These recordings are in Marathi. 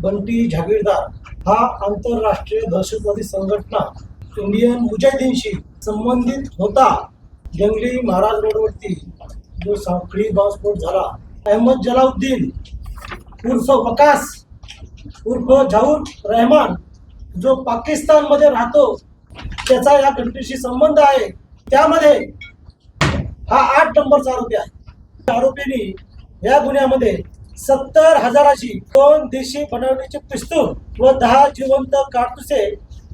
बंटी जागीरदार हा आंतरराष्ट्रीय दहशतवादी संघटना इंडियन मुजाहिदीनशी संबंधित होता. जंगली महाराज रोडवरती जो साखळी बॉम्बस्फोट झाला. अहमद जलाउद्दीन उर्फ वकास उर्फ झाऊर रहमान जो पाकिस्तानमध्ये राहतो त्याचा या घटनेशी संबंध आहे. त्यामध्ये हा आठ नंबरचा आरोपी आहे. आरोपींनी या गुन्ह्यामध्ये सत्तर हजाराची दोन देशी बनवण्याचे पिस्तूल व दहा जिवंत काडतुसे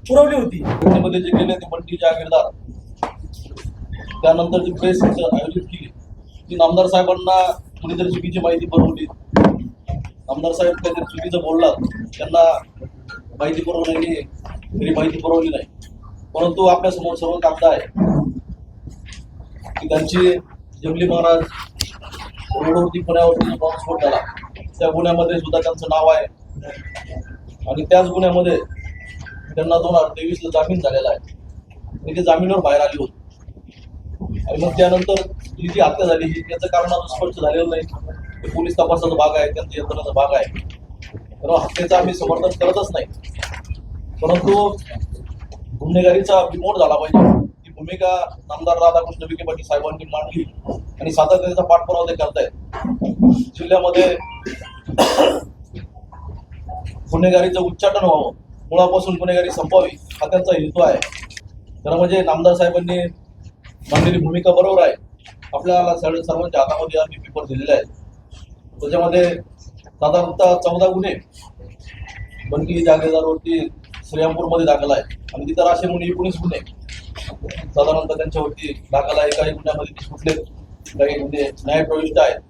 पुरवली होती. मध्ये जे गेले ते बंटी जागीरदार त्यानंतर जी प्रेस आयोजित केली. ती नामदार साहेबांना कुणीतरी चुकीची माहिती पुरवली आमदार साहेब काहीतरी चुकीचं बोललात त्यांना माहिती पुरवण्याची तरी माहिती पुरवली नाही. परंतु आपल्यासमोर सर्व कागद आहे. की त्यांची जंगली महाराज रोडवरती पुण्यावरती बॉम्बस्फोट झाला त्या गुन्ह्यामध्ये सुद्धा त्यांचं नाव आहे. आणि त्याच गुन्ह्यामध्ये त्यांना दोन हजार तेवीसला जामीन झालेला आहे. आणि ते जामीनवर बाहेर आले होते. आणि मग त्यानंतर ही जी हत्या झाली ही त्याचं कारण अजून स्पष्ट झालेलं नाही. ते पोलीस तपासाचा भाग आहे त्यांच्या यंत्रणाचा भाग आहे. तर हत्येचं आम्ही समर्थन करतच नाही. परंतु गुन्हेगारीचा बिमोड झाला पाहिजे. भूमिका नामदार राधाकृष्ण विखे पाटील साहेबांनी मांडली आणि सातत्याचा पाठपुरावा ते करतायत. जिल्ह्यामध्ये गुन्हेगारीचं उच्चाटन व्हावं मुळापासून गुन्हेगारी संपावी हा त्यांचा हेतू आहे. खरं म्हणजे नामदार साहेबांनी मांडलेली भूमिका बरोबर आहे. आपल्याला सर्व सर्वांच्या हातामध्ये आम्ही पेपर दिलेले आहेत. त्याच्यामध्ये साधारणतः चौदा गुन्हे बनकी जागेदारवरती श्रीरामपूरमध्ये दाखल आहे आणि तिथं असे म्हणून एकोणीस गुन्हे. साधारणतः त्यांच्यावरती दाखल एका काही गुन्ह्यामध्ये ते सुटले काही न्याय प्रविष्ट आहेत.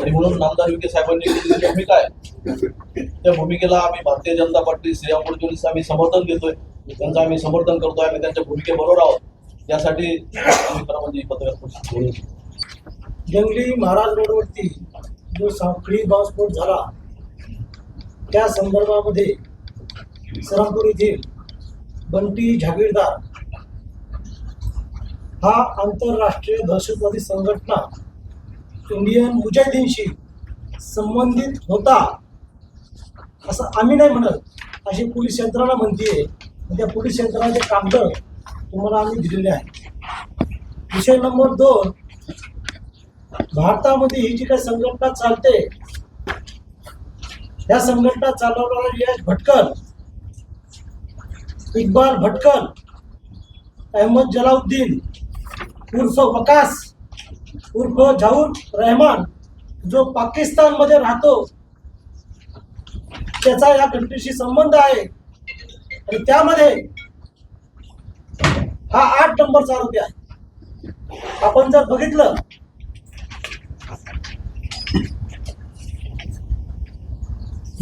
आणि म्हणून नामदार विखे साहेबांनी घेतलेली भूमिका आहे त्या भूमिकेला आम्ही भारतीय जनता पार्टी श्रीरामपूर पोलीस आम्ही समर्थन देतोय. त्यांचं आम्ही समर्थन करतोय. आम्ही त्यांच्या भूमिकेबरोबर आहोत. यासाठी आम्ही म्हणजे पत्रकार जंगली महाराज रोडवरती जो साखळी बॉम्बस्फोट झाला त्या संदर्भामध्ये सरामपूर येथील बंटी जागीरदार हा आंतरराष्ट्रीय दहशतवादी संघटना इंडियन मुजाहिदीनशी संबंधित होता असं आम्ही नाही म्हणत. अशी पोलीस यंत्रणा म्हणते त्या पोलीस यंत्रणाचे कागद तुम्हाला आम्ही दिलेले आहे. विषय नंबर दोन भारतामध्ये ही जी काही संघटना चालते या संघटना चालवणारा यश भटकर इक्बाल भटकल अहमद जलाउद्दीन उर्फ वकास उर्फ झाऊर रहमान जो पाकिस्तानमध्ये राहतो त्याचा या घटनेशी संबंध आहे. आणि त्यामध्ये हा आठ नंबरचा आरोपी आहे. आपण जर बघितलं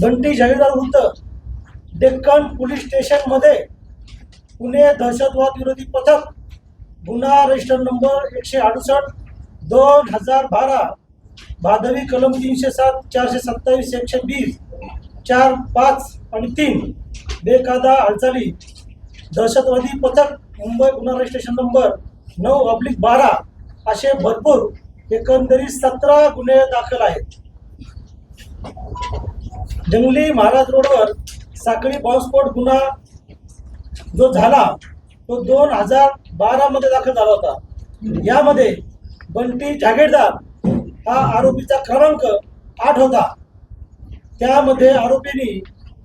बंटी जागीरदार विरुद्ध डेक्कन पोलीस स्टेशनमध्ये पुणे दहशतवाद विरोधी पथक गुन्हा रजिस्टर नंबर एकशे अडुसष्ट दोन हजार बारा भादवी कलम तीनशे सात चारशे सत्तावीस एकशे वीस चार पाच आणि तीन बेकायदा हालचाली. दहशतवादी पथक मुंबई गुन्हा रजिस्ट्रेशन नंबर नऊ अब्लिक बारा असे भरपूर एकंदरीत सतरा गुन्हे दाखल आहेत. जंगली महाराज रोडवर साखळी बॉम्बस्फोट गुन्हा जो झाला तो दोन हजार बारा मध्ये दाखल झाला होता. यामध्ये बंटी जागीरदार हा आरोपीचा क्रमांक आठ होता. त्यामध्ये आरोपींनी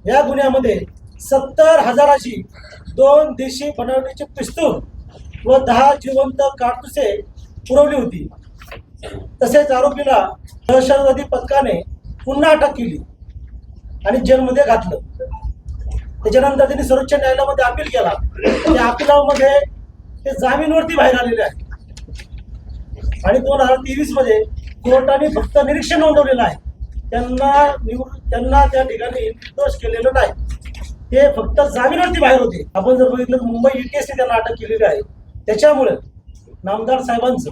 या गुन्ह्यामध्ये सत्तर हजाराची दोन देशी बनवण्याची पिस्तूल व दहा जिवंत काडतुसे पुरवली होती. तसेच आरोपीला दहशतवादी पथकाने पुन्हा अटक केली आणि जेलमध्ये घातलं. त्याच्यानंतर त्यांनी सर्वोच्च न्यायालयामध्ये अपील केला. त्या अपिलामध्ये ते जामीनवरती बाहेर आलेले आहे आणि दोन हजार तेवीसमध्ये कोर्टाने फक्त निरीक्षण नोंदवलेलं आहे. त्यांना त्यांना त्या ठिकाणी निर्दोष केलेलं नाही. ते फक्त जामीनवरती बाहेर होते. आपण जर बघितलं तर मुंबई ईटीएसने त्यांना अटक केलेली आहे. त्याच्यामुळे नामदार साहेबांचं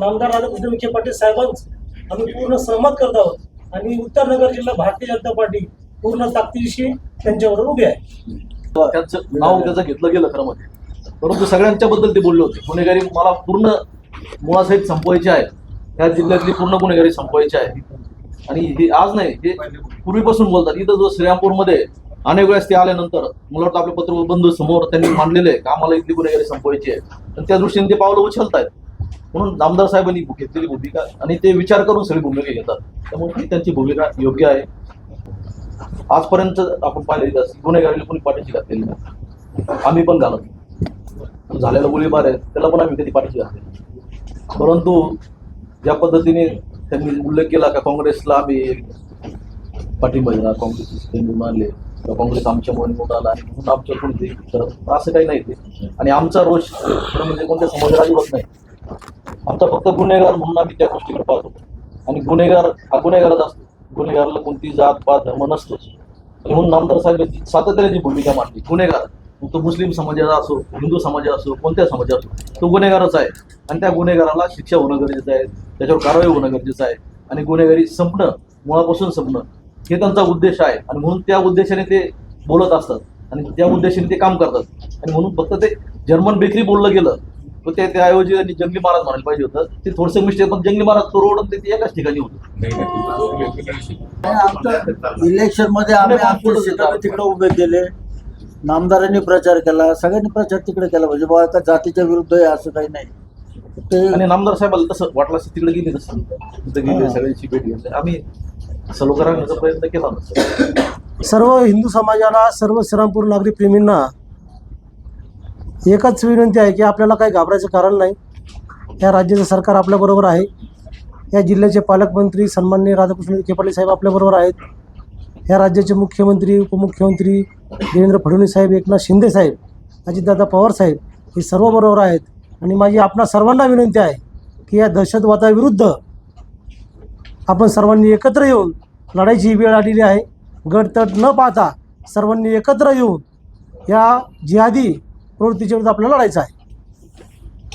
नामदार राधाकृष्ण विखे पाटील साहेबांचं आम्ही पूर्ण सहमत करत आहोत. आणि उत्तर नगर जिल्हा भारतीय जनता पार्टी पूर्ण ताकदीशी त्यांच्याबरोबर उभे आहे. त्यांचं नाव त्याचं घेतलं गेलं खरं मध्ये परंतु सगळ्यांच्या बद्दल ते बोलले होते. गुन्हेगारी मला पूर्ण मुळासहित संपवायची आहे. ह्या जिल्ह्यातली पूर्ण गुन्हेगारी संपवायची आहे. आणि हे आज नाही हे पूर्वीपासून बोलतात. इथं जो श्रीरामपूरमध्ये अनेक वेळेस ते आल्यानंतर मला वाटतं आपले पत्र बंधू समोर त्यांनी मांडलेले आहे का आम्हाला इथली गुन्हेगारी संपवायची आहे. आणि त्या दृष्टीने ते पावलं उचलत आहेत म्हणून आमदार साहेबांनी घेतलेली भूमिका आणि ते विचार करून सगळी भूमिका घेतात. त्यामुळे ही त्यांची भूमिका योग्य आहे. आजपर्यंत आपण पाहिलेली तर गुन्हेगारीला कोणी पाठीशी घातलेली नाही. आम्ही पण घालत झालेला गोळीबार आहे त्याला पण आम्ही कधी पाठीशी घातले परंतु ज्या पद्धतीने त्यांनी उल्लेख केला का काँग्रेसला आम्ही पाठिंबा दिला काँग्रेस निवडून आले किंवा काँग्रेस आमच्यामुळे निवडून आला आणि म्हणून आमच्याकडून ते करत असं काही नाही ते. आणि आमचा रोष म्हणजे कोणत्या समाजाला अजिबात नाही. आमचा फक्त गुन्हेगार म्हणून आम्ही त्या गोष्टीकडे पाहतो. आणि गुन्हेगार हा गुन्हेगारच असतो. गुन्हेगाराला कोणती जात पात धर्म नसतोच म्हणून नामदार साहेबांची सातत्याने जी भूमिका मांडली. गुन्हेगार. तो मुस्लिम समाजाचा असो हिंदू समाजाचा असो कोणत्या समाजाचा असो तो गुन्हेगारच आहे. आणि त्या गुन्हेगाराला शिक्षा होणं गरजेचं आहे. त्याच्यावर कारवाई होणं गरजेचं आहे. आणि गुन्हेगारी संपणं मुळापासून संपणं हे त्यांचा उद्देश आहे. आणि म्हणून त्या उद्देशाने ते बोलत असतात. आणि त्या उद्देशाने ते काम करतात. आणि म्हणून फक्त ते जर्मन बेकरी बोललं गेलं. तर ते त्याऐवजी त्यांनी जंगली महाराज म्हणायला पाहिजे होतं. ते थोडंसं मिस्टेक पण जंगली महाराज तो रोड ते एकाच ठिकाणी होतं. आमचं इलेक्शनमध्ये आम्ही शेताला तिकडे उभे केले. नामदारांनी प्रचार केला. सगळ्यांनी प्रचार तिकडे केला. म्हणजे बाबा एका जातीच्या विरुद्ध आहे असं काही नाही. ते आणि नामदार साहेबाला तसं वाटलं असं तिकडे गेले तसं. तिथे गेले. सगळ्यांची भेट घेतली. आम्ही सलो करण्याचा प्रयत्न केला सर्व हिंदू समाजाला सर्व श्रीरामपूर नागरी प्रेमींना एकच विनंती आहे की आपल्याला काही घाबरायचं कारण नाही. या राज्याचं सरकार आपल्याबरोबर आहे. या जिल्ह्याचे पालकमंत्री सन्माननीय राधाकृष्ण विखे पाटील साहेब आपल्याबरोबर आहेत. या राज्याचे मुख्यमंत्री उपमुख्यमंत्री देवेंद्र फडणवीस साहेब एकनाथ शिंदे साहेब अजितदादा पवार साहेब हे सर्व बरोबर आहेत. आणि माझी आपणा सर्वांना विनंती आहे की या दहशतवादाविरुद्ध आपण सर्वांनी एकत्र येऊन लढाईची ही वेळ आलेली आहे. गटतट न पाहता सर्वांनी एकत्र येऊन या जिहादी प्रवृत्तीच्या विरुद्ध आपल्याला लढायचं आहे.